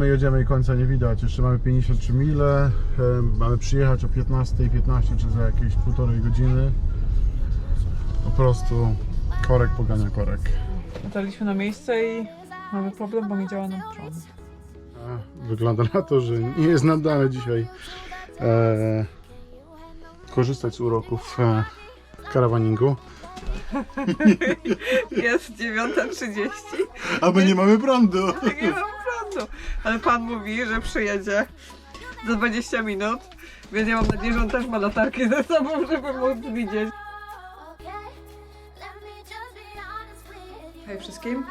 Jedziemy, jedziemy i końca nie widać. Jeszcze mamy 53 mile. Mamy przyjechać o 15.15 czy za jakieś półtorej godziny. Po prostu korek pogania korek. Dotarliśmy na miejsce i mamy problem, bo nie działa nam prąd. Wygląda na to, że nie jest nam dane dzisiaj e, korzystać z uroków e, karawaningu. Jest 9.30, A my nie mamy prądu. nie mam prądu. Ale pan mówi, że przyjedzie za 20 minut, więc ja mam nadzieję, że on też ma latarki ze sobą, żeby móc widzieć. Hej wszystkim.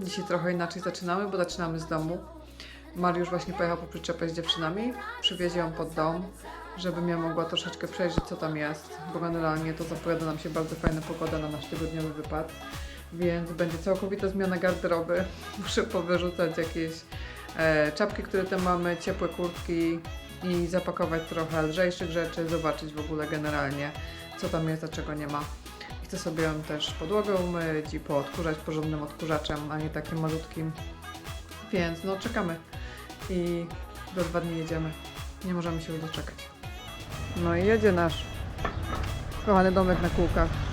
Dzisiaj trochę inaczej zaczynamy, bo zaczynamy z domu. Mariusz właśnie pojechał po przyczepę z dziewczynami. Przywiezie ją pod dom, żebym ja mogła troszeczkę przejrzeć, co tam jest, bo generalnie to zapowiada nam się bardzo fajna pogoda na nasz tygodniowy wypad. Więc będzie całkowita zmiana garderoby. Muszę powyrzucać jakieś e, czapki, które tam mamy, ciepłe kurtki i zapakować trochę lżejszych rzeczy, zobaczyć w ogóle generalnie, co tam jest, a czego nie ma. Chcę sobie też podłogę umyć i poodkurzać porządnym odkurzaczem, a nie takim malutkim. Więc no czekamy i do dwa dni jedziemy. Nie możemy się doczekać. No i jedzie nasz kochany domek na kółkach.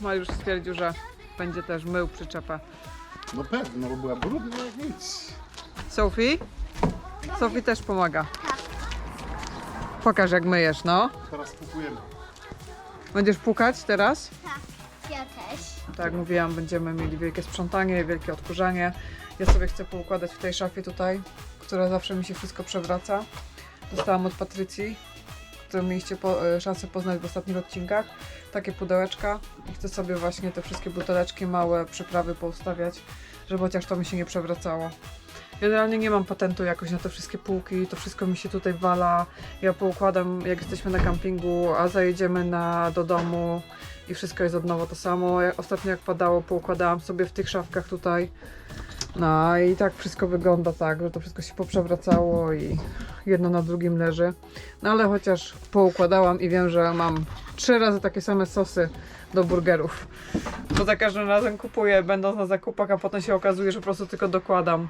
Mariusz stwierdził, że będzie też mył przyczepę. No pewno, bo była brudna jak nic. Sophie? Sophie też pomaga. Pokaż jak myjesz, no. Teraz kupujemy. Będziesz pukać teraz? Ja też. Tak jak mówiłam, będziemy mieli wielkie sprzątanie, wielkie odkurzanie. Ja sobie chcę poukładać w tej szafie tutaj, która zawsze mi się wszystko przewraca. Dostałam od Patrycji, którą mieliście po, e, szansę poznać w ostatnich odcinkach. Takie pudełeczka i chcę sobie właśnie te wszystkie buteleczki, małe przyprawy poustawiać, żeby chociaż to mi się nie przewracało. Generalnie nie mam patentu jakoś na te wszystkie półki, to wszystko mi się tutaj wala. Ja poukładam, jak jesteśmy na kampingu, a zajedziemy na, do domu i wszystko jest od nowa to samo. Ja- Ostatnio jak padało, poukładałam sobie w tych szafkach tutaj. No i tak wszystko wygląda tak, że to wszystko się poprzewracało i jedno na drugim leży. No ale chociaż poukładałam i wiem, że mam trzy razy takie same sosy do burgerów. Bo za każdym razem kupuję, będąc na zakupach, a potem się okazuje, że po prostu tylko dokładam,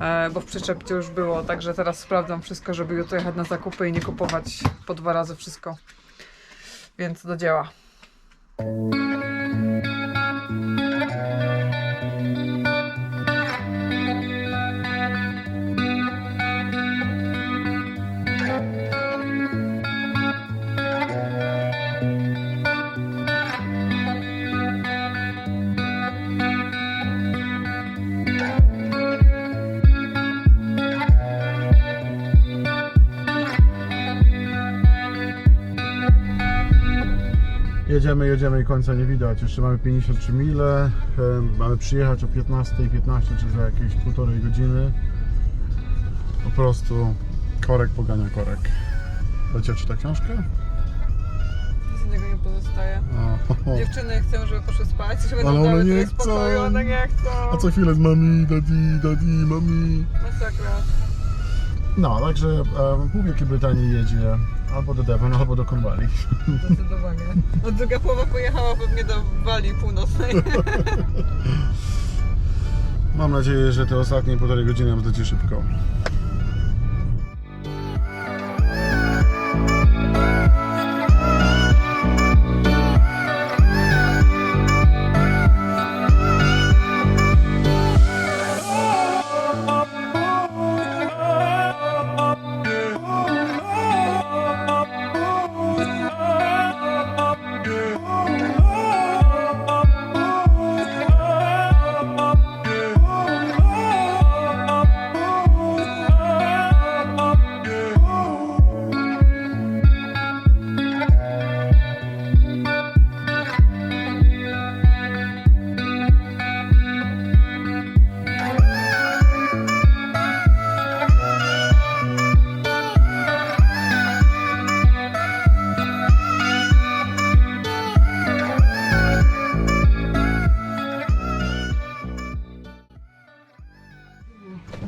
e, bo w przyczepcie już było. Także teraz sprawdzam wszystko, żeby jutro jechać na zakupy i nie kupować po dwa razy wszystko. Więc do dzieła. Jedziemy, jedziemy i końca nie widać. Jeszcze mamy 53 mile. Mamy przyjechać o 15.15 czy za jakieś półtorej godziny. Po prostu korek pogania korek. Lecie czyta książkę? Nic innego nie pozostaje. O, Dziewczyny chcą, żeby poszły spać, żeby Ale nam one dały nie trochę chcą. spokoju, one nie chcą. A co chwilę z mami, daddy, daddy, mami. Masakra. No, także um, pół Wielkiej Brytanii jedzie albo do Devon, albo do Cornwalli. Zdecydowanie. A druga połowa pojechała pewnie do Walii Północnej. Mam nadzieję, że te ostatnie półtorej godziny nam zleci szybko.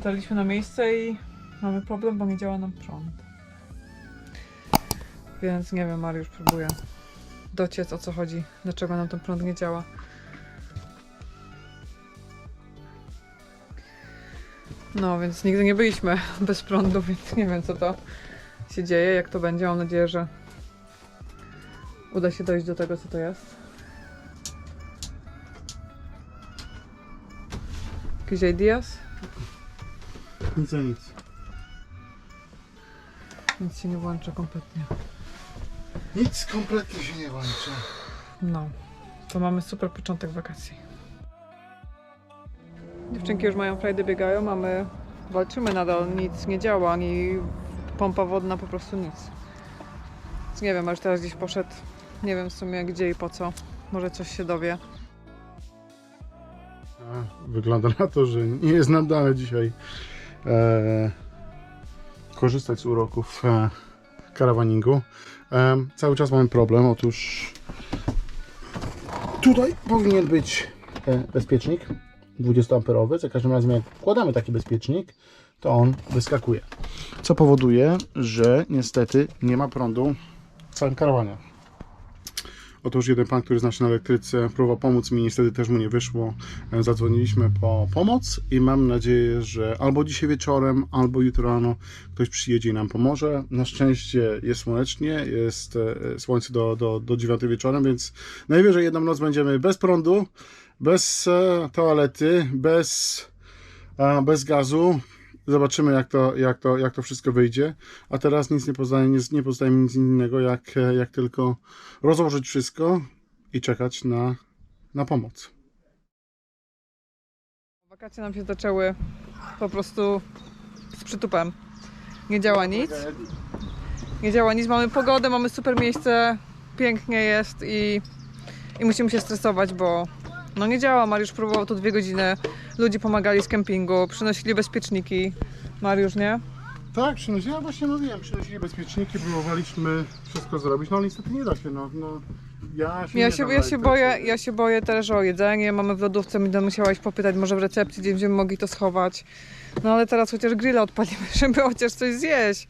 Dojechaliśmy na miejsce i mamy problem, bo nie działa nam prąd. Więc nie wiem, Mariusz próbuje dociec o co chodzi, dlaczego nam ten prąd nie działa. No, więc nigdy nie byliśmy bez prądu, więc nie wiem co to się dzieje, jak to będzie. Mam nadzieję, że uda się dojść do tego, co to jest. Jakieś ideas? Nic a nic. Nic się nie włącza kompletnie. Nic kompletnie się nie łączy. No, to mamy super początek wakacji. Dziewczynki już mają frajdy, biegają, a my walczymy nadal, nic nie działa, ani pompa wodna, po prostu nic. Więc nie wiem, aż teraz gdzieś poszedł, nie wiem w sumie gdzie i po co, może coś się dowie. A, Wygląda na to, że nie jest nam dane dzisiaj korzystać z uroków e, karawaningu. E, cały czas mamy problem. Otóż tutaj powinien być e, bezpiecznik 20-amperowy. Za każdym razem jak wkładamy taki bezpiecznik, to on wyskakuje. Co powoduje, że niestety nie ma prądu w całym karawanie. Otóż jeden pan, który zna się na elektryce, próbował pomóc mi, niestety też mu nie wyszło. E, Zadzwoniliśmy po pomoc i mam nadzieję, że albo dzisiaj wieczorem, albo jutro rano ktoś przyjedzie i nam pomoże. Na szczęście jest słonecznie, jest e, słońce do, do, do 9 wieczorem, więc najwyżej jedną noc będziemy bez prądu, bez e, toalety, bez, bez gazu. Zobaczymy, jak to, jak, to, jak to wszystko wyjdzie. A teraz nic nie pozostaje, nie, nie pozostaje mi nic innego, jak, jak tylko rozłożyć wszystko i czekać na, na pomoc. Wakacje nam się zaczęły po prostu z przytupem. Nie działa nic. Nie działa nic. Mamy pogodę, mamy super miejsce, pięknie jest i, i musimy się stresować, bo no nie działa. Mariusz próbował tu dwie godziny. Ludzie pomagali z kempingu, przynosili bezpieczniki. Mariusz, nie? Tak, przynosili, ja właśnie mówiłem, przynosili bezpieczniki, próbowaliśmy wszystko zrobić, no ale niestety nie da się, no, no ja się Ja się, ja się boję, ja się boję też o jedzenie. Mamy w lodówce, będę musiałaś popytać, może w recepcji, gdzie będziemy mogli to schować. No ale teraz chociaż grilla odpalimy, żeby chociaż coś zjeść.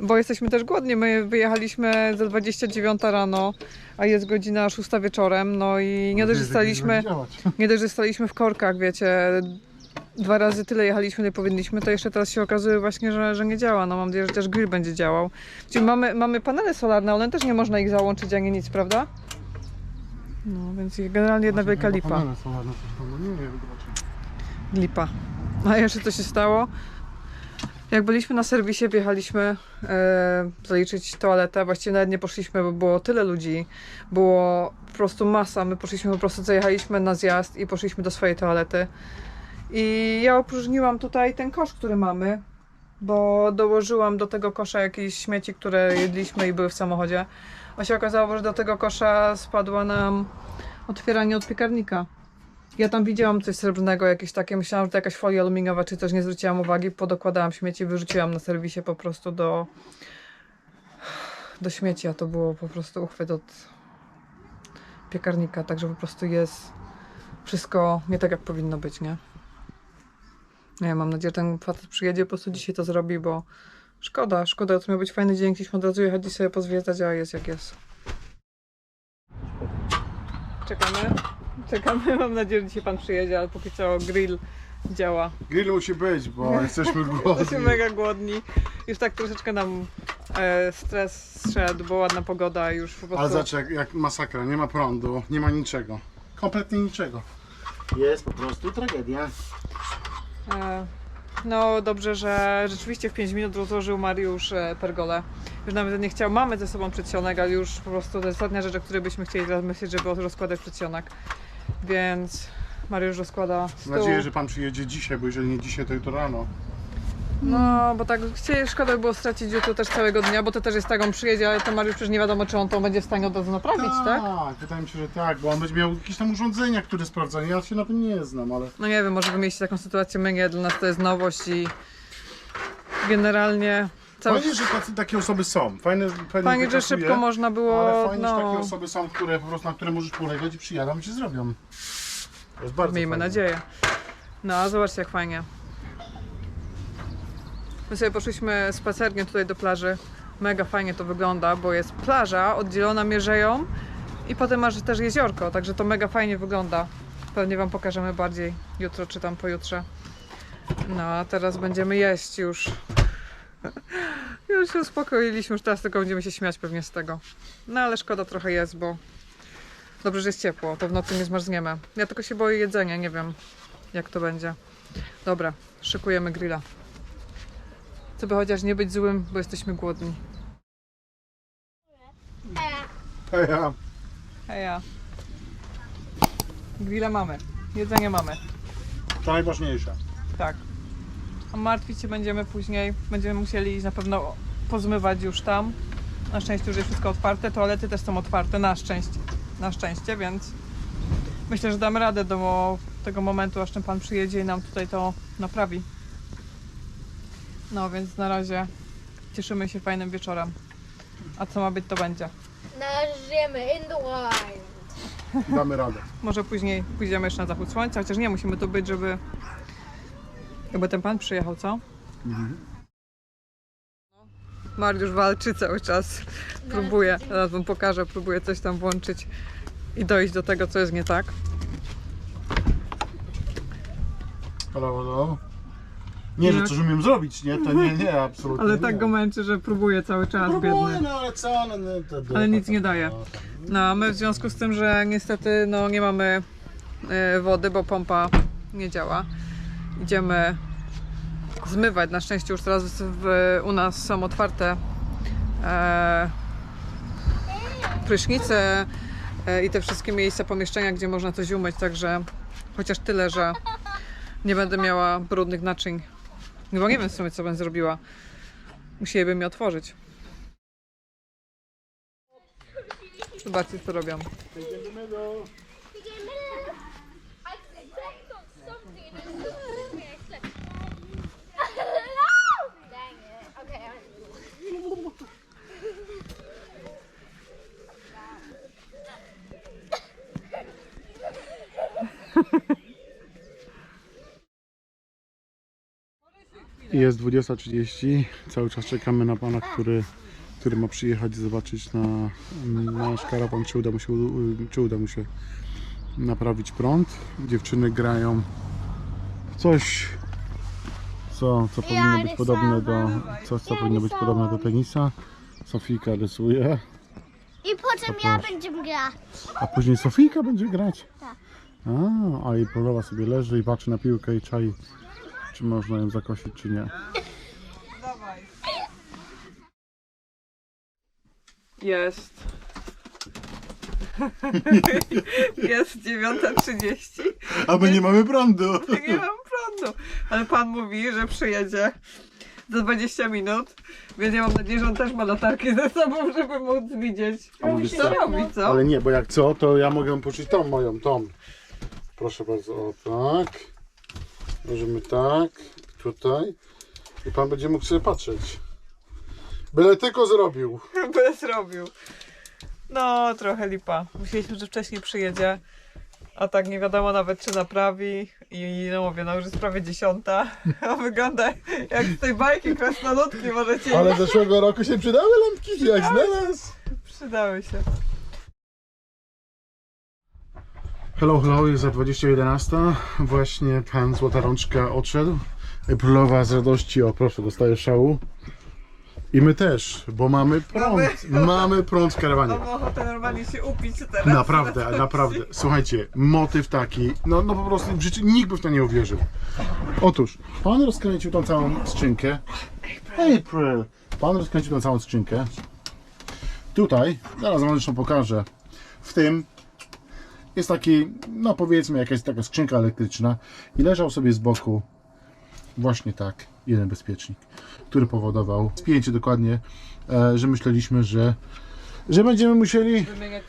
Bo jesteśmy też głodni. My wyjechaliśmy za 29 rano, a jest godzina 6 wieczorem. No i nie dość, że staliśmy, nie dość, że staliśmy w korkach, wiecie. Dwa razy tyle jechaliśmy, ile powinniśmy, to jeszcze teraz się okazuje właśnie, że, że nie działa. No mam nadzieję, że też grill będzie działał. Czyli mamy, mamy panele solarne, ale też nie można ich załączyć ani nic, prawda? No, więc generalnie jedna wielka lipa. no nie. Lipa. A jeszcze co się stało? Jak byliśmy na serwisie, wjechaliśmy e, zaliczyć toaletę. Właściwie nawet nie poszliśmy, bo było tyle ludzi. Było po prostu masa. My poszliśmy po prostu, zajechaliśmy na zjazd i poszliśmy do swojej toalety. I ja opróżniłam tutaj ten kosz, który mamy, bo dołożyłam do tego kosza jakieś śmieci, które jedliśmy i były w samochodzie. A się okazało, że do tego kosza spadła nam otwieranie od piekarnika. Ja tam widziałam coś srebrnego, jakieś takie, myślałam, że to jakaś folia aluminiowa czy coś, nie zwróciłam uwagi, podokładałam śmieci, wyrzuciłam na serwisie po prostu do do śmieci, a to było po prostu uchwyt od piekarnika, także po prostu jest wszystko nie tak jak powinno być, nie? Nie, mam nadzieję, że ten facet przyjedzie, po prostu dzisiaj to zrobi, bo szkoda, szkoda, to miał być fajny dzień, chcieliśmy od razu jechać i sobie pozwiedzać, a jest jak jest. Czekamy, czekamy, mam nadzieję, że dzisiaj pan przyjedzie, ale póki co grill działa. Grill musi być, bo jesteśmy głodni. Jesteśmy mega głodni. Już tak troszeczkę nam e, stres zszedł, bo ładna pogoda i już po Ale prostu... zobacz, jak, jak masakra, nie ma prądu, nie ma niczego. Kompletnie niczego. Jest po prostu tragedia. E, no dobrze, że rzeczywiście w 5 minut rozłożył Mariusz e, pergolę. Już nawet nie chciał, mamy ze sobą przedsionek, ale już po prostu to jest ostatnia rzecz, o której byśmy chcieli teraz myśleć, żeby rozkładać przedsionek. Więc Mariusz rozkłada stół. Mam nadzieję, że pan przyjedzie dzisiaj, bo jeżeli nie dzisiaj, to jutro rano. No, bo tak chcieli, szkoda by było stracić jutro też całego dnia, bo to też jest tak, on przyjedzie, ale to Mariusz przecież nie wiadomo, czy on to będzie w stanie od razu naprawić, tak? wydaje mi się, że tak, bo on będzie miał jakieś tam urządzenia, które sprawdzają. Ja się na tym nie znam, ale No nie wiem, może wy mieliście taką sytuację, my nie, dla nas to jest nowość i generalnie cały... fajnie, że tacy, takie osoby są. Fajne, fajnie, Fajnie, że szybko można było, Ale fajnie, że takie no, osoby są, które po prostu, na które możesz polegać i przyjadą i ci zrobią. To jest bardzo miejmy nadzieję. No, a zobaczcie jak fajnie. My sobie poszliśmy spacernie tutaj do plaży. Mega fajnie to wygląda, bo jest plaża oddzielona mierzeją i potem masz też jeziorko, także to mega fajnie wygląda. Pewnie Wam pokażemy bardziej jutro czy tam pojutrze. No a teraz będziemy jeść już. Już się uspokoiliśmy, już teraz tylko będziemy się śmiać pewnie z tego. No ale szkoda trochę jest, bo dobrze, że jest ciepło, to w nocy nie zmarzniemy. Ja tylko się boję jedzenia, nie wiem jak to będzie. Dobra, szykujemy grilla. Co by chociaż nie być złym, bo jesteśmy głodni. Hej, ja. Heja. Grilla mamy, jedzenie mamy. To najważniejsze. Tak. A martwić się będziemy później. Będziemy musieli na pewno pozmywać już tam. Na szczęście już jest wszystko otwarte. Toalety też są otwarte, na szczęście. Na szczęście, więc myślę, że damy radę do tego momentu, aż ten pan przyjedzie i nam tutaj to naprawi. No więc na razie cieszymy się fajnym wieczorem. A co ma być, to będzie. Nażyjemy in the wild. Damy radę. Może później pójdziemy jeszcze na zachód słońca, chociaż nie musimy tu być, żeby. Jakby ten pan przyjechał, co? Mariusz walczy cały czas. Próbuje, zaraz wam pokażę, próbuje coś tam włączyć i dojść do tego, co jest nie tak. Halo, halo. Nie, że Jak? coś umiem zrobić, nie? To nie, nie, absolutnie Ale nie. tak go męczy, że próbuje cały czas, Próbuję, biedny. no ale co? No, no, to, to, Ale nic nie daje. No a my w związku z tym, że niestety no, nie mamy e, wody, bo pompa nie działa, idziemy zmywać. Na szczęście już teraz w, u nas są otwarte e, prysznice e, i te wszystkie miejsca, pomieszczenia, gdzie można coś umyć, także chociaż tyle, że nie będę miała brudnych naczyń. Bo nie wiem w sumie, co bym zrobiła. Musieliby mi otworzyć. Zobaczcie, co robią. Jest 20.30, cały czas czekamy na pana, który, który ma przyjechać zobaczyć na, na nasz karawan, czy uda, mu się, czy uda mu się naprawić prąd. Dziewczyny grają w coś, co, co powinno być podobne do, coś, co powinno być podobne do tenisa. Sofijka rysuje, I potem ja będziemy grać. a później Sofijka będzie grać. Tak. A, a jej królowa sobie leży i patrzy na piłkę i czai, czy można ją zakosić, czy nie. Jest. Jest 9.30. A my nie mamy prądu. Nie mam prądu. Ale pan mówi, że przyjedzie za 20 minut. Więc ja mam nadzieję, że on też ma latarki ze sobą, żeby móc widzieć. A mówisz co? robi, co? Ale nie, bo jak co, to ja mogę poczuć tą moją, tą. Proszę bardzo, o tak. Możemy tak, tutaj. I pan będzie mógł sobie patrzeć. Byle tylko zrobił. By zrobił. No, trochę lipa. Myśleliśmy, że wcześniej przyjedzie. A tak nie wiadomo nawet, czy naprawi. I no mówię, no już jest prawie dziesiąta. A wygląda jak z tej bajki krasnoludki, możecie Ale zeszłego roku się przydały lampki, jak znalazł. Przydały się. Hello, hello, jest za 20.11. Właśnie pan Złota Rączka odszedł. Królowa z radości, o proszę, dostaje szału. I my też, bo mamy prąd. Mamy prąd w karawanie. Mam ochotę normalnie się upić teraz. Naprawdę, naprawdę. Słuchajcie, motyw taki, no, no po prostu w życiu nikt by w to nie uwierzył. Otóż, pan rozkręcił tą całą skrzynkę. April! Pan rozkręcił tą całą skrzynkę. Tutaj, zaraz wam zresztą pokażę. W tym jest taki, no powiedzmy, jakaś taka skrzynka elektryczna i leżał sobie z boku właśnie tak jeden bezpiecznik, który powodował spięcie dokładnie, e, że myśleliśmy, że że będziemy musieli Wymieniać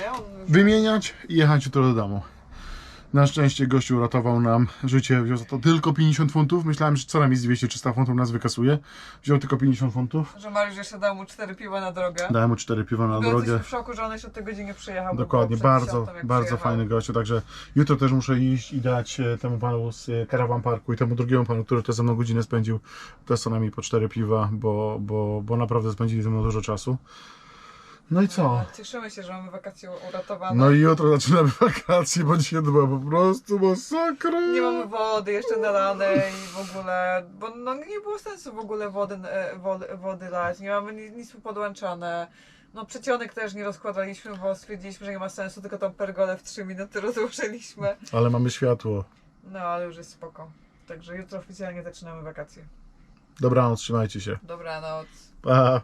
nie? On... wymieniać i jechać jutro do domu. Na szczęście gościu uratował nam życie, wziął za to tylko 50 funtów. Myślałem, że co najmniej z 200-300 funtów nas wykasuje. Wziął tylko 50 funtów. Że Mariusz jeszcze dał mu cztery piwa na drogę. Dałem mu 4 piwa na Byłem drogę. w szoku, że on jeszcze o tej godzinie przyjechał. Dokładnie, bardzo, 10, jak bardzo przyjechał. fajny gościu, także jutro też muszę iść i dać e, temu panu z e, Caravan Parku i temu drugiemu panu, który też ze mną godzinę spędził, też co najmniej po cztery piwa, bo, bo, bo naprawdę spędzili ze mną dużo czasu. No i co? Cieszymy się, że mamy wakacje uratowane. No i jutro zaczynamy wakacje, bo dzisiaj to była po prostu masakra. Nie mamy wody jeszcze nalanej i w ogóle, bo no, nie było sensu w ogóle wody, e, wody, wody lać, nie mamy ni- nic podłączane. No przecionek też nie rozkładaliśmy, bo stwierdziliśmy, że nie ma sensu, tylko tą pergolę w 3 minuty rozłożyliśmy. Ale mamy światło. No ale już jest spoko. Także jutro oficjalnie zaczynamy wakacje. Dobranoc, trzymajcie się. Dobranoc. Pa.